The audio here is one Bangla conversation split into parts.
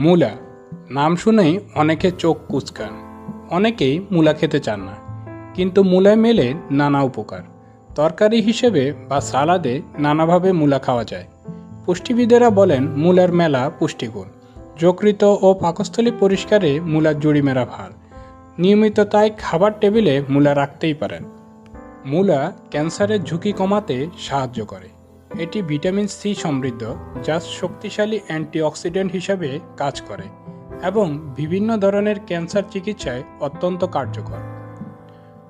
মূলা। নাম শুনেই অনেকে চোখ কুচকান, অনেকেই মূলা খেতে চান না। কিন্তু মূলায় মেলে নানা উপকার। তরকারি হিসেবে বা সালাদে নানাভাবে মূলা খাওয়া যায়। পুষ্টিবিদেরা বলেন, মূলার মেলা পুষ্টিগুণ। যকৃত ও পাকস্থলী পরিষ্কারে মূলার জুড়ি মেরা ভালো নিয়মিত তাই খাবার টেবিলে মূলা রাখতেই পারেন। মূলা ক্যান্সারের ঝুঁকি কমাতে সাহায্য করে। এটি ভিটামিন সি সমৃদ্ধ, যা শক্তিশালী অ্যান্টিঅক্সিডেন্ট হিসাবে কাজ করে এবং বিভিন্ন ধরনের ক্যান্সার চিকিৎসায় অত্যন্ত কার্যকর।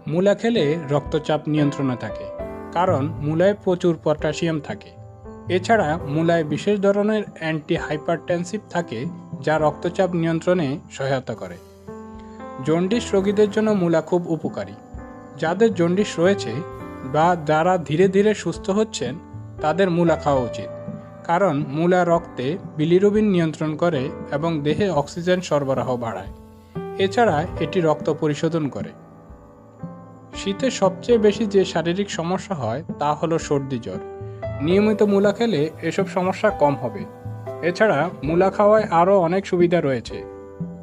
মূলা খেলে রক্তচাপ নিয়ন্ত্রণে থাকে, কারণ মূলায় প্রচুর পটাশিয়াম থাকে। এছাড়া মূলায় বিশেষ ধরনের অ্যান্টি হাইপারটেনসিভ থাকে, যা রক্তচাপ নিয়ন্ত্রণে সহায়তা করে। জন্ডিস রোগীদের জন্য মূলা খুব উপকারী। যাদের জন্ডিস রয়েছে বা যারা ধীরে ধীরে সুস্থ হচ্ছেন তাদের মূলা খাওয়া উচিত। কারণ মূলা রক্তে বিলিরুবিন নিয়ন্ত্রণ করে এবং দেহে অক্সিজেন সরবরাহ বাড়ায়। এছাড়া এটি রক্ত পরিশোধন করে। শীতে সবচেয়ে বেশি যে শারীরিক সমস্যা হয়, তা হলো সর্দি জ্বর। নিয়মিত মূলা খেলে এসব সমস্যা কম হবে। এছাড়া মূলা খাওয়ায় আরও অনেক সুবিধা রয়েছে।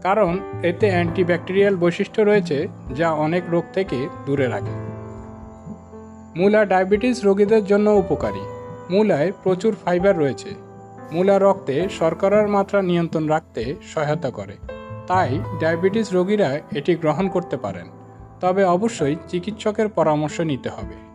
কারণ এতে অ্যান্টিব্যাকটেরিয়াল বৈশিষ্ট্য রয়েছে যা অনেক রোগ থেকে দূরে রাখে। মূলা ডায়াবেটিস রোগীদের জন্য উপকারী। মূলায় প্রচুর ফাইবার রয়েছে। মূলা রক্তে শর্করার মাত্রা নিয়ন্ত্রণ রাখতে সহায়তা করে। তাই ডায়াবেটিস রোগীরা এটি গ্রহণ করতে পারেন। তবে অবশ্যই চিকিৎসকের পরামর্শ নিতে হবে।